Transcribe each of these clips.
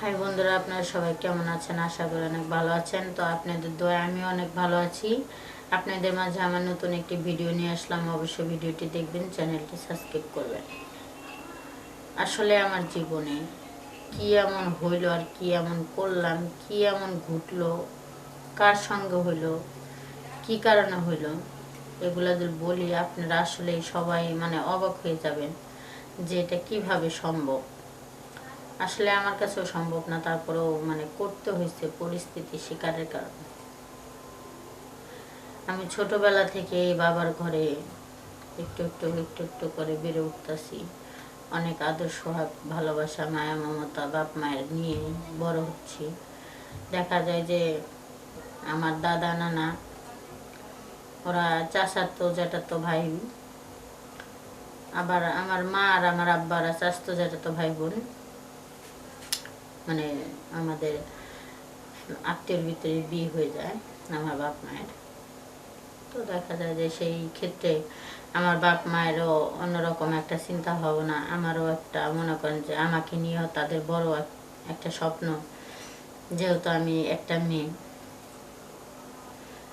High বন্ধুরা, আপনারা সবাই কেমন আছেন? আশা করি অনেক ভালো আছেন। তো আপনাদের দোয়া আমি অনেক ভালো আছি। আপনাদের মাঝে আমার নতুন একটি ভিডিও নিয়ে আসলাম। অবশ্যই ভিডিওটি দেখবেন, চ্যানেলটি সাবস্ক্রাইব করবেন। আসলে আমার জীবনে কি এমন হইল আর কি এমন করলাম, কি এমন ঘটলো, কার সঙ্গে হইল, কি কারণে হইল, এগুলা যদি বলি, আপনারা আসলে সবাই মানে অবাক হয়ে যাবেন যে এটা কীভাবে সম্ভব। আসলে আমার কাছেও সম্ভব না, তারপরেও মানে করতে হয়েছে পরিস্থিতি শিকারের কারণে। আমি ছোটবেলা থেকে বাবার ঘরে একটু একটু একটু একটু করে বেড়ে উঠতেছি। অনেক আদর, সোহাগ, ভালোবাসা, মায়া, মমতা, বাপ, মায়ের নিয়ে বড় হচ্ছি। দেখা যায় যে আমার দাদা, নানা, ওরা চাচাতো, জ্যাঠাতো, ভাই আবার আমার মা আর আমার আব্বারা চাচাতো, জ্যাঠাতো, ভাই বোন মানে আমাদের আত্মীয়র ভিতরে বিয়ে হয়ে যায় আমার বাপ মায়ের। তো দেখা যায় যে সেই ক্ষেত্রে আমার বাপ মায়েরও অন্যরকম একটা চিন্তা ভাবনা, আমারও একটা মনে করেন যে আমাকে নিয়েও তাদের বড় একটা স্বপ্ন। যেহেতু আমি একটা মেয়ে,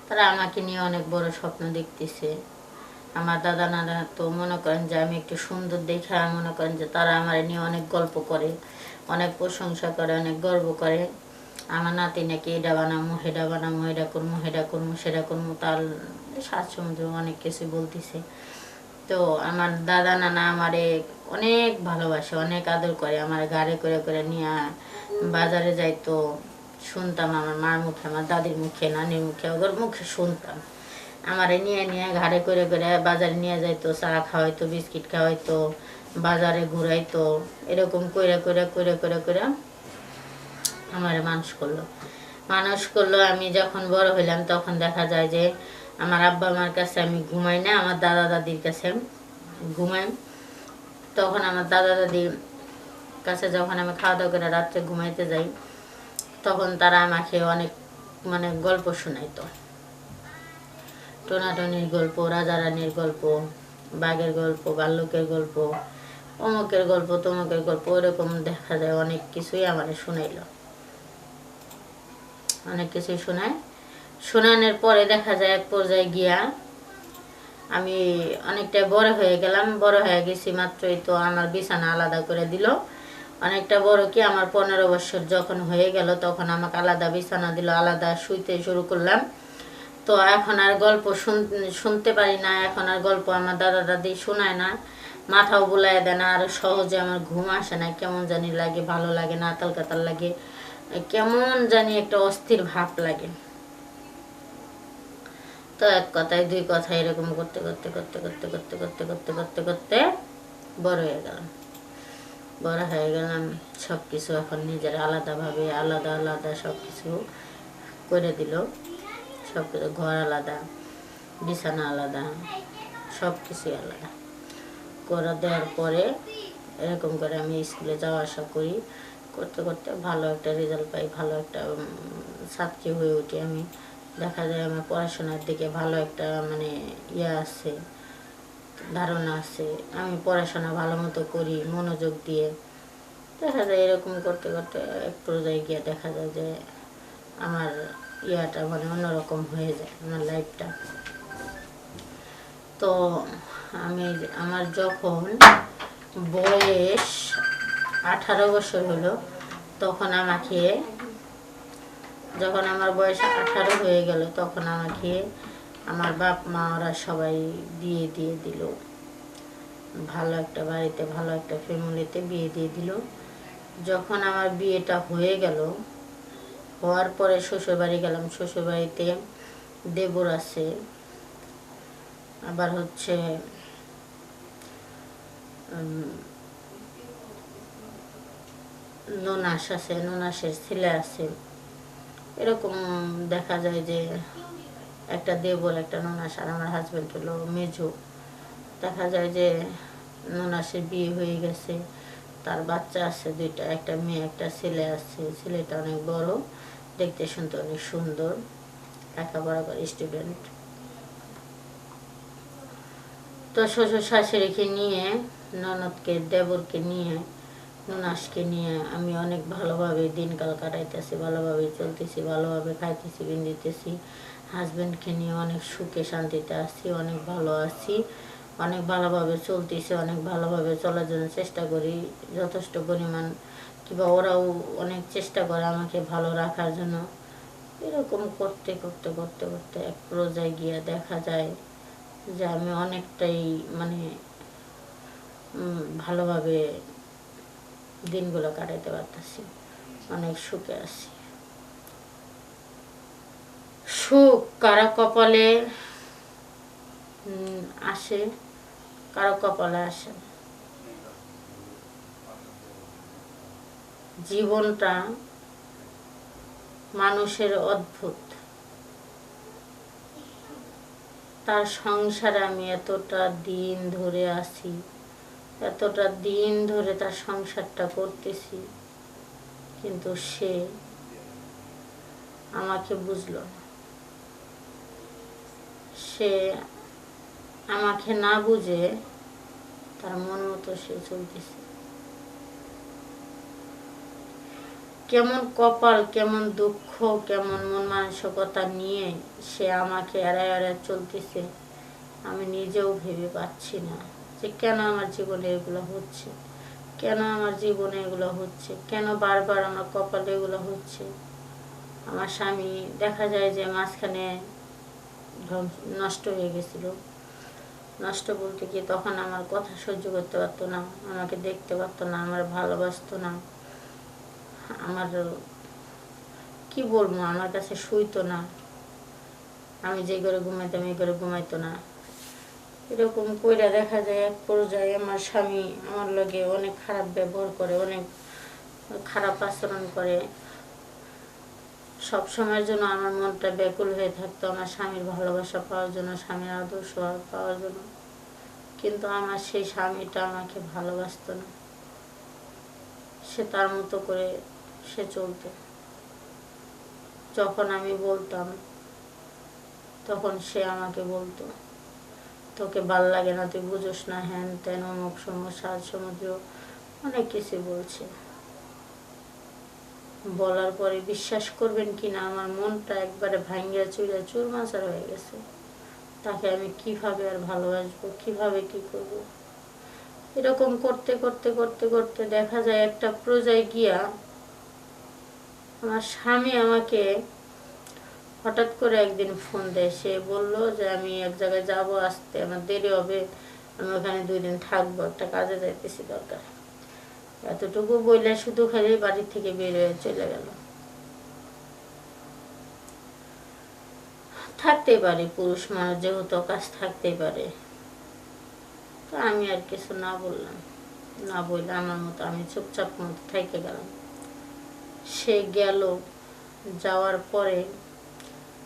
তারা আমাকে নিয়ে অনেক বড় স্বপ্ন দেখতেছে। আমার দাদা নানা তো মনে করেন যে আমি একটু সুন্দর দেখে মনে করেন যে তারা আমার নিয়ে অনেক গল্প করে। অনেক প্রশংসা করে, অনেক গর্ব করে। আমার নাতি নাকি এটা বানামো হেডা বানামো, এটা করব হেডা করব সেটা করব তার সাত সমুদ্র অনেক কিছু বলতেছে। তো আমার দাদা নানা আমারে অনেক ভালোবাসে, অনেক আদর করে, আমার গাড়ি করে করে নিয়ে বাজারে যাইতো, শুনতাম আমার মার মুখে, আমার দাদির মুখে, নানির মুখে ওদের মুখে শুনতাম। আমারে নিয়ে নিয়ে ঘাড়ে করে করে বাজারে নিয়ে যাইতো, চা খাওয়াইতো, বিস্কিট খাওয়াইতো বাজারে ঘুরাইতো, এরকম করে করে করে করে করে আমারে মানুষ করল। মানুষ করল, আমি যখন বড় হইলাম তখন দেখা যায় যে আমার আব্বা আমার কাছে আমি ঘুমাই না, আমার দাদা দাদির কাছে ঘুমাই। তখন আমার দাদা দাদির কাছে যখন আমি খাওয়া দাওয়া করে রাত্রে ঘুমাইতে যাই, তখন তারা আমাকে অনেক মানে গল্প শোনাইতো। টোনাটনির গল্প রাজা রানীর গল্প, বাঘের গল্প, ভাল্লুকের গল্প অমুকের গল্প, তমুকের গল্প ওরকম দেখা যায়, অনেক কিছুই আমার শুনাইলো। অনেক কিছুই শোনায়। শোনানোর পরে দেখা যায় এক পর্যায়ে গিয়া আমি অনেকটা বড় হয়ে গেলাম। বড় হয়ে গেছি মাত্রই তো আমার বিছানা আলাদা করে দিল। অনেকটা বড় কি আমার পনেরো বছর যখন হয়ে গেল, তখন আমাকে আলাদা বিছানা দিল, আলাদা শুইতে শুরু করলাম। তো এখন আর গল্প শুন- শুনতে পারি না, এখন আর গল্প আমার দাদা দাদি শোনায় না। মাথাও বুলাই দেয় না, আর সহজে আমার ঘুম আসে না। কেমন জানি লাগে, ভালো লাগে না আতাল কাতাল লাগে। কেমন জানি একটা অস্থির ভাব লাগে। তো এক কথায়, দুই কথায় এরকম করতে করতে করতে করতে করতে করতে করতে করতে করতে বড় হয়ে গেলাম। বড় হয়ে গেলাম সব কিছু এখন নিজের আলাদাভাবে, আলাদা আলাদা সব কিছু করে দিল। সব কিছু ঘর আলাদা, বিছানা আলাদা সব কিছুই আলাদা। করে দেওয়ার পরে এরকম করে আমি স্কুলে যাওয়া আসা করি। করতে করতে ভালো একটা রেজাল্ট পাই, ভালো একটা ছাত্রী হয়ে উঠি আমি। দেখা যায় আমার পড়াশোনার দিকে ভালো একটা মানে ইয়ে আছে, ধারণা আছে। আমি পড়াশোনা ভালো মতো করি, মনোযোগ দিয়ে। দেখা যায় এরকম করতে করতে এক পর্যায়ে গিয়ে দেখা যায় যে আমার ইয়াটা মানে অন্যরকম হয়ে যায়, আমার লাইফটা তো আমি আমার যখন বয়স আঠারো বছর হলো, তখন আমাকে, যখন আমার বয়স আঠারো হয়ে গেল, তখন আমাকে আমার বাপ মা ওরা সবাই বিয়ে দিয়ে দিল। ভালো একটা বাড়িতে, ভালো একটা ফ্যামিলিতে বিয়ে দিয়ে দিল। যখন আমার বিয়েটা হয়ে গেল, হওয়ার পরে শ্বশুরবাড়ি গেলাম। শ্বশুরবাড়িতে দেবর আছে। আবার হচ্ছে ননাস আছে, ননাসের ছেলে আছে। এরকম দেখা যায় যে একটা দেবর একটা ননাস আর আমার হাজব্যান্ড হলো মেজো। দেখা যায় যে ননাসের বিয়ে হয়ে গেছে, তার বাচ্চা আছে দুইটা, একটা মেয়ে, একটা ছেলে আছে। ছেলেটা অনেক বড়, দেখতে শুনতে অনেক সুন্দর, লেখাপড়া করে স্টুডেন্ট তো শ্বশুর শাশুড়িকে নিয়ে, ননদকে, দেবরকে নিয়ে, নুনাসকে নিয়ে আমি অনেক ভালোভাবে দিনকাল কাটাইতেছি, ভালোভাবে চলতেছি, ভালোভাবে খাইতেছি, বিন্দিতেছি। হাজব্যান্ডকে নিয়ে অনেক সুখে শান্তিতে আছি, অনেক ভালো আছি, অনেক ভালোভাবে চলতেছি, অনেক ভালোভাবে চলার জন্য চেষ্টা করি। যথেষ্ট পরিমাণ কিংবা ওরাও অনেক চেষ্টা করে আমাকে ভালো রাখার জন্য। এরকম করতে করতে করতে করতে এক পর্যায়ে গিয়ে দেখা যায় যে আমি অনেকটাই মানে ভালোভাবে দিনগুলো কাটাইতে পারতেছি। অনেক সুখে আছি। সুখ কারও কপালে আসে, কারও কপালে আসে জীবনটা মানুষের অদ্ভুত। তার সংসারে আমি এতটা দিন ধরে আছি, এতটা দিন ধরে তার সংসারটা করতেছি, কিন্তু সে আমাকে বুঝলো না। সে আমাকে না বুঝে তার মন মতো সে চলতেছে। কেমন কপাল, কেমন দুঃখ, কেমন মন মানসিকতা নিয়ে সে আমাকে এড়ায় এড়ায় চলতেছে, আমি নিজেও ভেবে পাচ্ছি না যে কেন আমার জীবনে এগুলো হচ্ছে, কেন আমার জীবনে এগুলো হচ্ছে, কেন বারবার আমার কপালে এগুলো হচ্ছে। আমার স্বামী দেখা যায় যে মাঝখানে নষ্ট হয়ে গেছিল। নষ্ট বলতে কি তখন আমার কথা সহ্য করতে পারতো না, আমাকে দেখতে পারতো না, আমার ভালোবাসতো না। আমার কি বলব, আমার কাছে শুইতো না। আমি যে ঘরে ঘুমাইতাম, এই ঘরে ঘুমাইতো না। এরকম কইরা দেখা যায়, এক পর্যায়ে আমার স্বামী আমার লগে অনেক খারাপ ব্যবহার করে, অনেক খারাপ আচরণ করে। সব সময়ের জন্য আমার মনটা ব্যাকুল হয়ে থাকতো, আমার স্বামীর ভালোবাসা পাওয়ার জন্য, স্বামীর আদর্শ পাওয়ার জন্য। কিন্তু আমার সেই স্বামীটা আমাকে ভালোবাসতো না। সে তার মতো করে সে চলতো। যখন আমি বলতাম, তখন সে আমাকে বলতো, তোকে ভালো লাগে না, তুই বুঝোস না, হ্যান তেন অমুক সমস্যা আজ সমুদ্র অনেক কিছু বলছে বলার পরে বিশ্বাস করবেন কি না, আমার মনটা একবারে ভাঙ্গিয়া চুরিয়া চুরমাচার হয়ে গেছে। তাকে আমি কীভাবে আর ভালোবাসবো, কীভাবে কি করব? এরকম করতে করতে করতে করতে দেখা যায় একটা প্রজায় গিয়া আমার স্বামী আমাকে হঠাৎ করে একদিন ফোন দেয়। সে বলল যে, আমি এক জায়গায় যাব, আসতে আমার দেরি হবে, আমি ওখানে দুই দিন থাকব, একটা কাজে যাইতেছি দরকার। এতটুকু বললে শুধু খালি বাড়ি থেকে বের হয়ে চলে গেল। থাকতেই পারে, পুরুষ মানুষ যেহেতু কাজ থাকতেই পারে। তো আমি আর কিছু না বললাম। না বললে আমার মতো আমি চুপচাপ মতো থেকে গেলাম। সে গেল। যাওয়ার পরে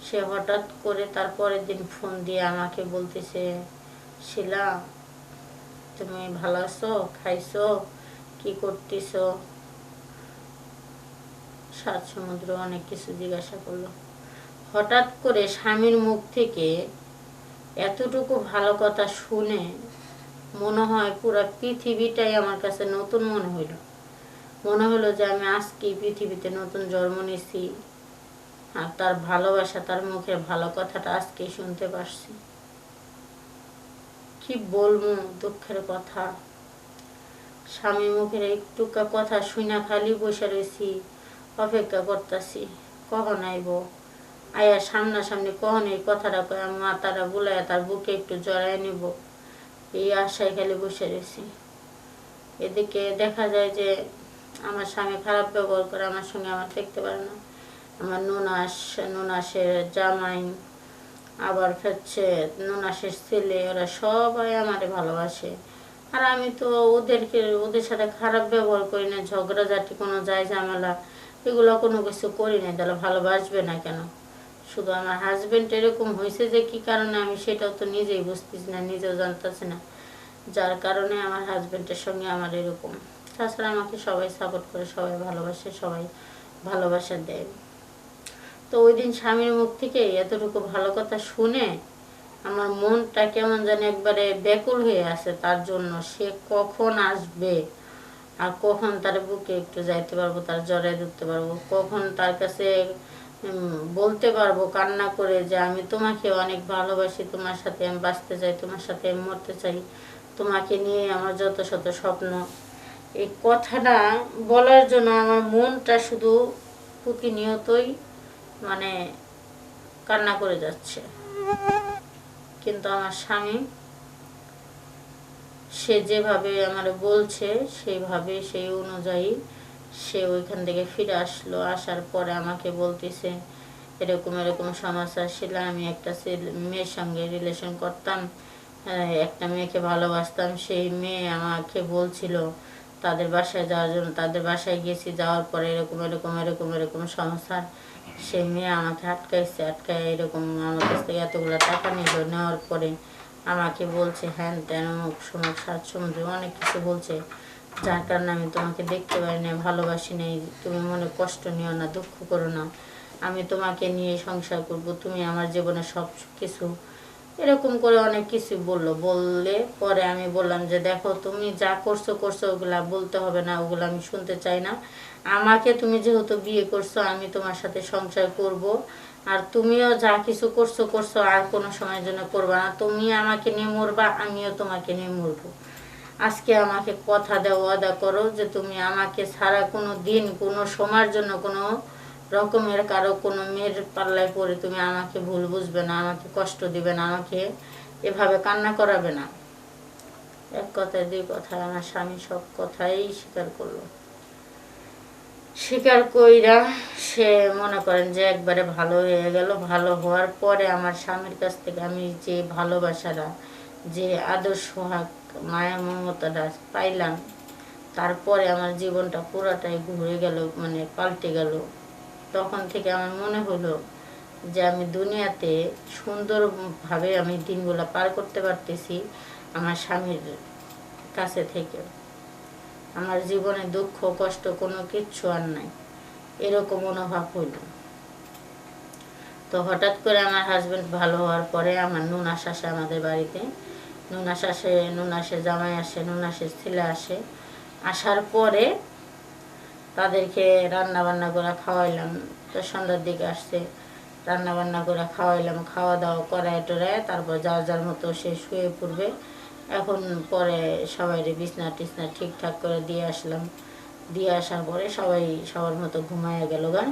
সে হঠাৎ করে তার পরের দিন ফোন দিয়ে আমাকে বলতেছে, শিলা, তুমি ভালো আছো? খাইছো? কি করতেছ? সাত সমুদ্র অনেক কিছু জিজ্ঞাসা করল। হঠাৎ করে স্বামীর মুখ থেকে এতটুকু ভালো কথা শুনে মনে হয় পুরো পৃথিবীটাই আমার কাছে নতুন মনে হইল। মনে হলো যে আমি আজকে পৃথিবীতে নতুন জন্ম নিয়েছি আর তার ভালোবাসা, তার মুখের ভালো কথাটা আজকে শুনতে পারছি। কি বলব দুঃখের কথা। স্বামী মুখের একটু কথা শুনা খালি বসে রয়েছি, অপেক্ষা করতেছি, কখন আইব? আয়া সামনাসামনি কখন এই কথাটা কয়ে মাতারা বুলায় তার বুকে একটু জড়াই নিব। এই আশায় খালি বসে রয়েছি। এদিকে দেখা যায় যে আমার স্বামী খারাপ ব্যবহার করে, আমার সঙ্গে আমার দেখতে পারে না। আমার নুনাস নুনাসের জামাই, আবার হচ্ছে নুনাসের ছেলে, ওরা সবাই আমারে ভালোবাসে। আর আমি তো ওদেরকে, ওদের সাথে খারাপ ব্যবহার করি না ঝগড়াঝাটি কোনো যায় ঝামেলা, এগুলো কোনো কিছু করি না, তাহলে ভালোবাসবে না কেন? শুধু আমার হাজবেন্ড এরকম হয়েছে যে কি কারণে আমি সেটাও তো নিজেই বুঝতেছি না, নিজেও জানতেছি না। যার কারণে আমার হাজবেন্ডের সঙ্গে আমার এরকম। তাছাড়া আমাকে সবাই সাপোর্ট করে, সবাই ভালোবাসে, সবাই ভালোবাসা দেয়। তো ওই দিন স্বামীর মুখ থেকে এতটুকু ভালো কথা শুনে আমার মনটা কেমন জানি একবারে ব্যাকুল হয়ে আছে, তার জন্য সে কখন আসবে আর কখন তার বুকে একটু যাইতে পারব, তার জ্বরে ধরতে পারব, কখন তার কাছে বলতে পারব, কান্না করে যে আমি তোমাকে অনেক ভালোবাসি, তোমার সাথে আমি বাঁচতে চাই, তোমার সাথে আমি মরতে চাই, তোমাকে নিয়ে আমার যত শত স্বপ্ন এই কথাটা বলার জন্য আমার মনটা শুধু প্রতিনিয়তই মানে কান্না করে যাচ্ছে। কিন্তু আমার স্বামী, সে যেভাবে আমার বলছে, সেইভাবে, সেই অনুযায়ী সে ওইখান থেকে ফিরে আসলো। আসার পরে আমাকে বলতেছে, এরকম এরকম সমস্যা ছিল, আমি একটা মেয়ের সঙ্গে রিলেশন করতাম একটা মেয়েকে ভালোবাসতাম, সেই মেয়ে আমাকে বলছিল তাদের বাসায় যাওয়ার জন্য, তাদের বাসায় গেছি, যাওয়ার পরে এরকম এরকম এরকম এরকম সমস্যা সে মেয়ে আমাকে আটকাইছে আটকায় এরকম আমার কাছ থেকে এতগুলো টাকা নিল। নেওয়ার পরে আমাকে বলছে, হ্যান তেন অমুক সমুক সাত সমুদ্র অনেক কিছু বলছে। যার কারণে আমি তোমাকে দেখতে পারি না ভালোবাসি নেই। তুমি মনে কষ্ট নিও না, দুঃখ করো না। আমি তোমাকে নিয়ে সংসার করব। তুমি আমার জীবনে সব কিছু এরকম করে অনেক কিছু বলল। বললে পরে আমি বললাম যে, দেখো, তুমি যা করছ করছ, ওগুলা বলতে হবে না, ওগুলো আমি শুনতে চাই না। আমাকে তুমি যেহেতু বিয়ে করছ, আমি তোমার সাথে সংসার করব। আর তুমিও যা কিছু করছ করছ, আর কোনো সময়ের জন্য করবা না। তুমি আমাকে নিয়ে মরবা, আমিও তোমাকে নিয়ে মরবো। আজকে আমাকে কথা দেওয়া ওয়াদা করো যে, তুমি আমাকে ছাড়া কোনো দিন, কোনো সময়ের জন্য কোনো রকমের কারও কোনো মেয়ের পাল্লায় পড়ে তুমি আমাকে ভুল বুঝবে না, আমাকে কষ্ট দিবে না, আমাকে এভাবে কান্না করাবে না। এক কথায়, দুই কথায় আমার স্বামী সব কথাই স্বীকার করল। স্বীকার কইরা সে মনে করেন যে একবারে ভালো হয়ে গেল। ভালো হওয়ার পরে আমার স্বামীর কাছ থেকে আমি যে ভালোবাসাটা, যে আদর্শ হাক, মায়া মমতাটা পাইলাম, তারপরে আমার জীবনটা পুরাটাই ঘুরে গেল মানে পাল্টে গেল। তখন থেকে আমার মনে হলো যে আমি দুনিয়াতে সুন্দরভাবে আমি দিনগুলো পার করতে পারতেছি আমার স্বামীর কাছে থেকে। আমার জীবনে দুঃখ, কষ্ট কোনো কিচ্ছু আর নাই। এরকম অনুভব হইল। তো হঠাৎ করে আমার হাজব্যান্ড ভালো হওয়ার পরে আমার নুনাস আসে আমাদের বাড়িতে নুনাস আসে নুনাসে জামাই আসে নুনাসের ছেলে আসে। আসার পরে তাদেরকে রান্না বান্না করে খাওয়াইলাম। তো সন্ধ্যার দিকে আসছে রান্না বান্না করে খাওয়াইলাম খাওয়া দাওয়া করায় টরায় তারপর যার যার মতো সে শুয়ে পড়বে। এখন পরে সবাই বিছনা টিছনা ঠিকঠাক করে দিয়ে আসলাম। দিয়ে আসার পরে সবাই সবার মতো ঘুমায় গেল গা।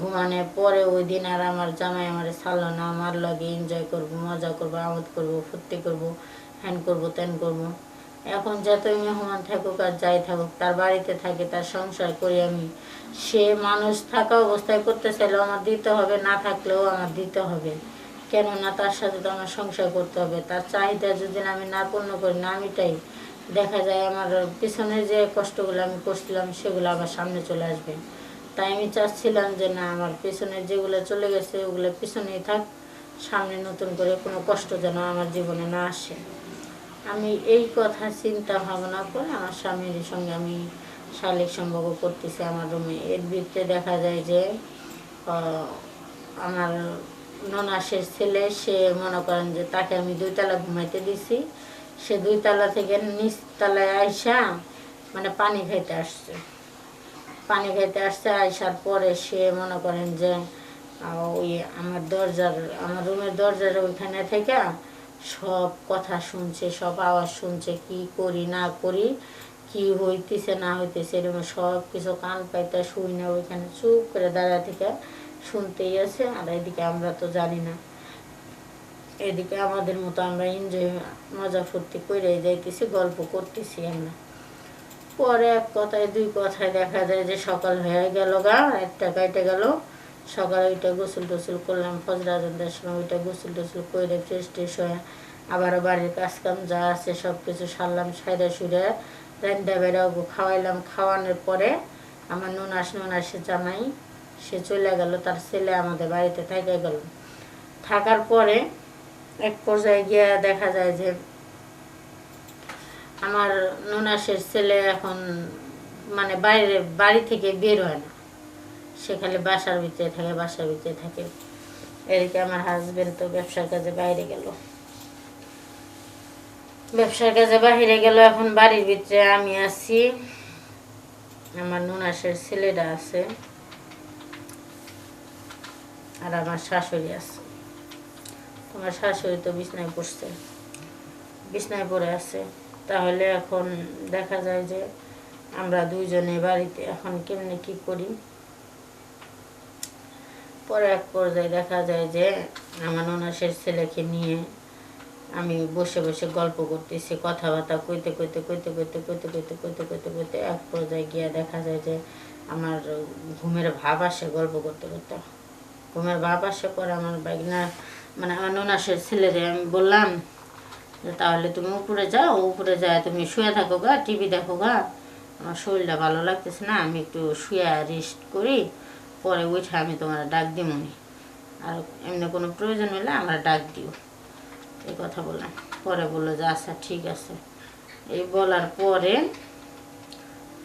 ঘুমানোর পরে ওই দিন আর আমার জামাই আমার ছাড়লো না, আমার লগে এনজয় করব, মজা করব, আমোদ করব, ফুর্তি করব হ্যান করব ত্যান করব। এখন যতই মেহমান থাকুক আর যাই থাকুক, তার বাড়িতে থাকে, তার সংসার করি আমি। সে মানুষ থাকা অবস্থায় করতে চাইলেও আমার দিতে হবে, না থাকলেও আমার দিতে হবে। কেননা তার সাথে তো আমার সংসার করতে হবে। তার চাহিদা যদি আমি না পূর্ণ করি, না আমিটাই দেখা যায় আমার পিছনে যে কষ্টগুলো আমি করছিলাম, সেগুলো আবার সামনে চলে আসবে। তাই আমি চাচ্ছিলাম যে না, আমার পিছনে যেগুলো চলে গেছে, ওগুলো পিছনেই থাক। সামনে নতুন করে কোনো কষ্ট যেন আমার জীবনে না আসে। আমি এই কথা চিন্তা ভাবনা করে আমার স্বামীর সঙ্গে আমি শারীরিক সম্পর্ক করতেছি আমার রুমে। এর ভিতরে দেখা যায় যে আমার ননাসের ছেলে, সে মনে করেন যে তাকে আমি দুইতলা ঘুমাইতে দিছি। সে দুইতলা থেকে নিচতলায় আইসা মানে পানি খাইতে আসছে। পানি খাইতে আসছে, আইসার পরে সে মনে করেন যে ওই আমার দরজার, আমার রুমের দরজার ওইখানে থেকে সব কথা শুনছে, সব আওয়াজ শুনছে, কি করি না করি, কি হইতেছে না হইতেছে, এরকম সব কিছু কান পাইতে শুই না, ওইখানে চুপ করে দাঁড়া থেকে শুনতেই আছে, আর এদিকে আমরা তো জানি না। এদিকে আমাদের মতো আমরা এনজয় মজা ফুর্তি করে যাইতেছি, গল্প করতেছি আমরা। পরে এক কথায়, দুই কথায় দেখা যায় যে সকাল হয়ে গেল গা, একটা কাইটে গেল সকালে ওইটা গোসল টোসল করলাম ফজরা আজানদের সময় ওইটা গোসল টোসল করে ফ্রেশ ট্রেশ হয়ে আবার বাড়ির কাজ কাম যা আছে সব কিছু সারলাম, সাইডে সুরে রান্না বেড়াও খাওয়াইলাম। খাওয়ানোর পরে আমার নুনাস, নুনাসে জামাই, সে চলে গেল, তার ছেলে আমাদের বাড়িতে থেকে গেল। থাকার পরে এক পর্যায়ে গিয়ে দেখা যায় যে আমার নুনাসের ছেলে এখন মানে বাইরে, বাড়ি থেকে বের হয় না। সে খালি বাসার ভিতরে থাকে, বাসার ভিতরে থাকে। এদিকে আমার হাজবেন্ড তো ব্যবসার কাজে বাইরে গেল। ব্যবসার কাজে বাইরে গেল, এখন বাড়ির ভিতরে আমি আছি। আমার নুনাসের ছেলেটা আছে। আর আমার শাশুড়ি আছে। তোমার শাশুড়ি তো বিছনায় পড়ছে। বিছনায় পড়ে আছে। তাহলে এখন দেখা যায় যে আমরা দুইজনে বাড়িতে এখন কেমনে কি করি? পরে এক পর্যায়ে দেখা যায় যে আমার ননাসের ছেলেকে নিয়ে আমি বসে বসে গল্প করতেছি, কথাবার্তা কইতে কইতে কইতে কইতে কইতে কইতে কইতে কইতে কইতে এক পর্যায়ে গিয়ে দেখা যায় যে আমার ঘুমের ভাব আসে গল্প করতে করতে। ঘুমের ভাব আসে পরে আমার বাইকনা মানে আমার ননাসের ছেলেরে আমি বললাম যে, তাহলে তুমি উপরে যাও, উপরে যায় তুমি শুয়ে থাকো গা, টিভি দেখো গা। আমার শরীরটা ভালো লাগতেছে না, আমি একটু শুয়ে রেস্ট করি। পরে উঠে আমি তোমার ডাক দিমনি আর এমনি কোনো প্রয়োজন হলে আমরা ডাক দিও। এই কথা বললাম। পরে বলল যে আচ্ছা ঠিক আছে। এই বলার পরে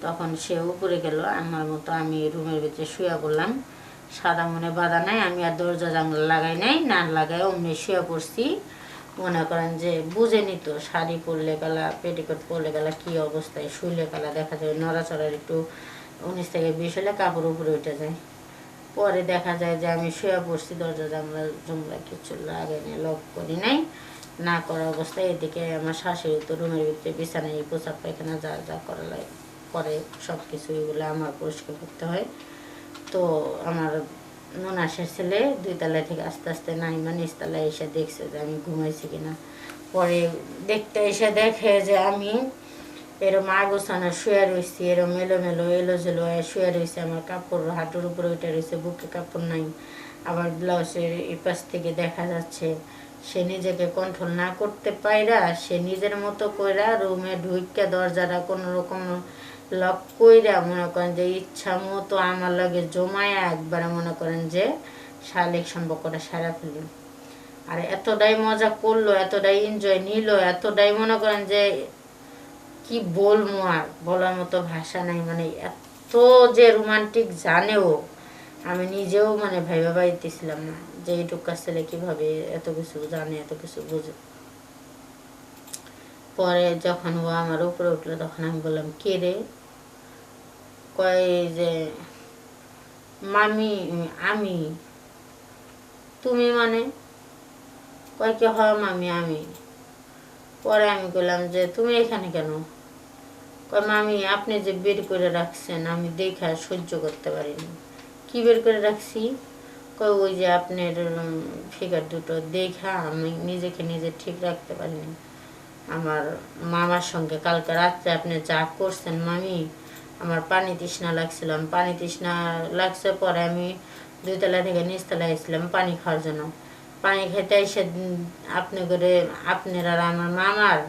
তখন সে উপরে গেল। আমার মতো আমি রুমের ভিতরে শুয়ে পড়লাম। সাদা মনে বাধা নাই, আমি আর দরজা জানলা লাগাই নাই না লাগাই অমনি শুয়ে পড়ছি। মনে করেন যে, বুঝে নিত শাড়ি পরলে গেলা, পেটিকোট পরলে গেলা কি অবস্থায়, শুইলে গেলা দেখা যায়, নড়াচড়ার একটু উনিশ থেকে বিশ হলে কাপড় উপরে উঠে যায়। পরে দেখা যায় যে আমি শুয়ে পড়ছি, দরজা জানলা জমলা কিছু লাগে না, লক করি নাই। না করা অবস্থায় এদিকে আমার শাশুড়ি তো রুমের ভিতরে বিছানায় পোশাক পায়খানা যা যা করা লাগে করে সব কিছু এগুলো আমার পরিষ্কার করতে হয়। তো আমার ননাসের ছেলে দুই তলায় থেকে আস্তে আস্তে নাই মানে নিচতলায় এসে দেখছে যে আমি ঘুমাইছি কিনা। পরে দেখতে এসে দেখে যে আমি এরম আগোছানো শুয়ে রয়েছি এরম এলোমেলো এলো জেলো শুয়ে রয়েছে আমার কাপড়, হাঁটুর উপরে উঠে রয়েছে বুকে কাপড় নাই। আবার ব্লাউজের এই পাশ থেকে দেখা যাচ্ছে, সে নিজেকে কন্ট্রোল না করতে পাইরা, সে নিজের মতো কইরা রুমে ঢুইকা দরজাটা কোনো রকম লক কইরা মনে করেন যে ইচ্ছা মতো আমার লগে জমায়া একবার মনে করেন যে শারীরিক সম্পর্কটা সারা ফেলি। আর এতটাই মজা করল, এতটাই এনজয় নিল, এতটাই মনে করেন যে কি বলব আর? বলার মতো ভাষা নাই মানে এত যে রোমান্টিক জানেও আমি নিজেও মানে ভাইবা পাইতেছিলাম না যে এইটুক থেকে কীভাবে এত কিছু জানে, এত কিছু বুঝে। পরে যখন ও আমার উপরে উঠল, তখন আমি বললাম, কে রে? কয় যে, মামি, আমি। তুমি মানে? কয়, কি হয় মামি, আমি? পরে আমি বললাম যে, তুমি এখানে কেন? কয়, মামি, আপনি যে বের করে রাখছেন, আমি দেখা সহ্য করতে পারিনি। কি বের করে রাখছি? কয়, ওই যে আপনার ফিগার দুটো, দেখা আমি নিজেকে নিজে ঠিক রাখতে পারিনি। আমার মামার সঙ্গে কালকে রাত্রে আপনি যা করছেন, মামি, আমার পানি তৃষ্ণা লাগছিল। আমি পানি তৃষ্ণা লাগছে পরে আমি দুইতলা থেকে নিচতলা এসেছিলাম পানি খাওয়ার জন্য। পানি খেতে এসে আপনি করে, আপনার আর আমার মামার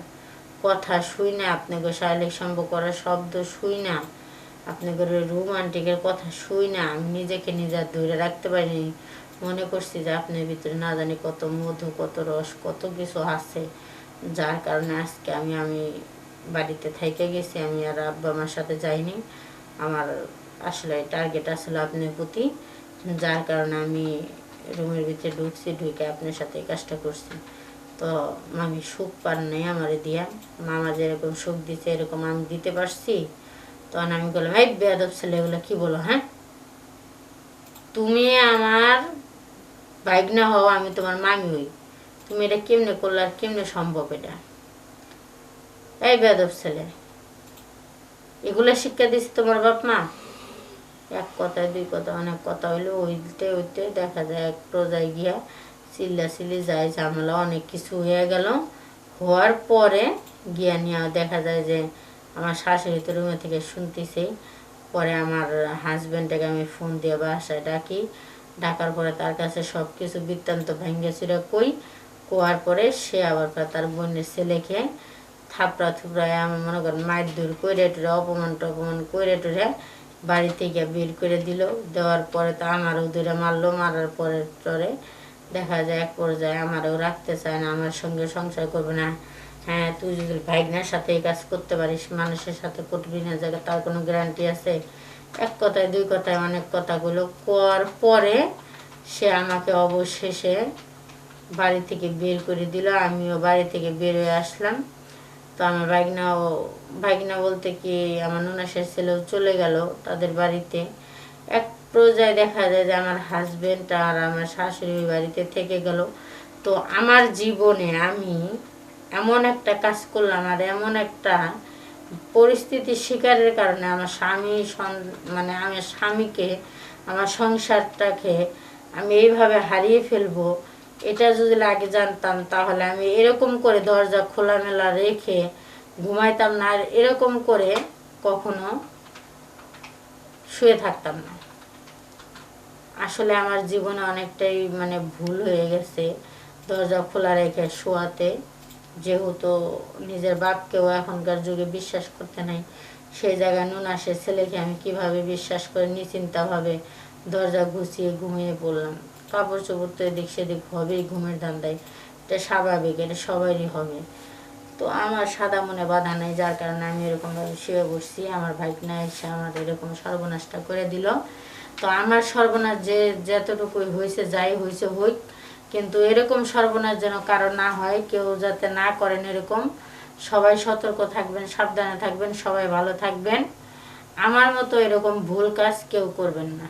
কথা শুই না, আপনাকে শারীরিক সম্পর্ক করার শব্দ শুই না, আপনাকে রোমান্টিকের কথা শুই না, আমি নিজেকে নিজে ধরে রাখতে পারিনি। মনে করছি যে আপনার ভিতরে না জানি কত মধু, কত রস, কত কিছু আছে, যার কারণে আজকে আমি আমি বাড়িতে থেকে গেছি, আমি আর আব্বা আমার সাথে যাইনি। আমার আসলে টার্গেট আসলে আপনার প্রতি, যার কারণে আমি রুমের ভিতরে ঢুকছি, ঢুকে আপনার সাথে এই কাজটা করছি। তো মামি সুখ পার নেই আমার দিয়া। মামা যেরকম সুখ দিচ্ছে এরকম আমি দিতে পারছি। তখন আমি বললাম, এই বেয়াদব ছেলেগুলো কি বলো হ্যাঁ? তুমি আমার বাইক না হও, আমি তোমার মামি হই। তুমি এটা কেমনে করলে আর কেমনে সম্ভব এটা? এই বেদব ছেলে, এগুলো শিক্ষা দিচ্ছে তোমার বাপ মা? এক কথায়, দুই কথা অনেক কথা হইল ওইতে ওইতে দেখা যায় এক প্রজায় গিয়া চিল্লা চিল্লি যায়, ঝামেলা, অনেক কিছু হয়ে গেল। হওয়ার পরে গিয়া নিয়ে দেখা যায় যে আমার শাশুড়ি তো রুমে থেকে শুনতেছে। পরে আমার হাজব্যান্ডটাকে আমি ফোন দিয়ে বাসায় ডাকি। ডাকার পরে তার কাছে সব কিছু বৃত্তান্ত ভেঙ্গে চুরে কই। কোয়ার পরে সে আবার তার বোনের ছেলেকে থাপড়া থুপড়ায় আমার মনে করেন মায়ের দূর করে টুরে, অপমান টপমান করে টুরে বাড়ি থেকে বের করে দিল। দেওয়ার পরে তো আমারও দূরে মারলো, মারার পরে টরে দেখা যায়, এক পর্যায়ে আমারও রাখতে চায় না, আমার সঙ্গে সংসার করবে না। হ্যাঁ তুই যদি ভাইগনার সাথে এই কাজ করতে পারিস, মানুষের সাথে করবি না জায়গা তার কোনো গ্যারান্টি আছে? এক কথায়, দুই কথায় অনেক কথাগুলো কর পরে সে আমাকে অবশেষে বাড়ি থেকে বের করে দিল, আমিও বাড়ি থেকে বের হয়ে আসলাম। তো আমার ভাগনাও ভাগনা বলতে কি, আমার নুনাশের ছেলেও চলে গেল তাদের বাড়িতে। এক পর্যায়ে দেখা যায় যে আমার হাজবেন্ড আর আমার শাশুড়ি বাড়িতে থেকে গেল। তো আমার জীবনে আমি এমন একটা কাজ করলাম আর এমন একটা পরিস্থিতির শিকারের কারণে আমার স্বামী মানে আমার স্বামীকে, আমার সংসারটাকে আমি এইভাবে হারিয়ে ফেলব, এটা যদি আগে জানতাম তাহলে আমি এরকম করে দরজা খোলামেলা রেখে ঘুমাইতাম না আর এরকম করে কখনো শুয়ে থাকতাম না। আসলে আমার জীবনে অনেকটাই মানে ভুল হয়ে গেছে। দরজা খোলা রেখে শোয়াতে, যেহেতু নিজের বাপকেও এখনকার যুগে বিশ্বাস করতে নাই, সেই জায়গায় নুন আসে ছেলেকে আমি কীভাবে বিশ্বাস করে নিশ্চিন্তাভাবে দরজা গুছিয়ে ঘুমিয়ে পড়লাম। কাপড় চোপড় তো এদিক সেদিক হবেই ঘুমের ধান্দায়। এটা স্বাভাবিক, এটা সবারই হবে। তো আমার সাদা মনে বাধা নেই, যার কারণে আমি এরকমভাবে শুয়ে বসছি। আমার ভাইকনা এসে আমার এরকম সর্বনাশটা করে দিল। তো আমার সর্বনাশ যে যতটুকুই হয়েছে, যাই হয়েছে হই কিন্তু এরকম সর্বনাশ যেন কারও না হয়, কেউ যাতে না করেন এরকম, সবাই সতর্ক থাকবেন, সাবধানে থাকবেন, সবাই ভালো থাকবেন। আমার মতো এরকম ভুল কাজ কেউ করবেন না।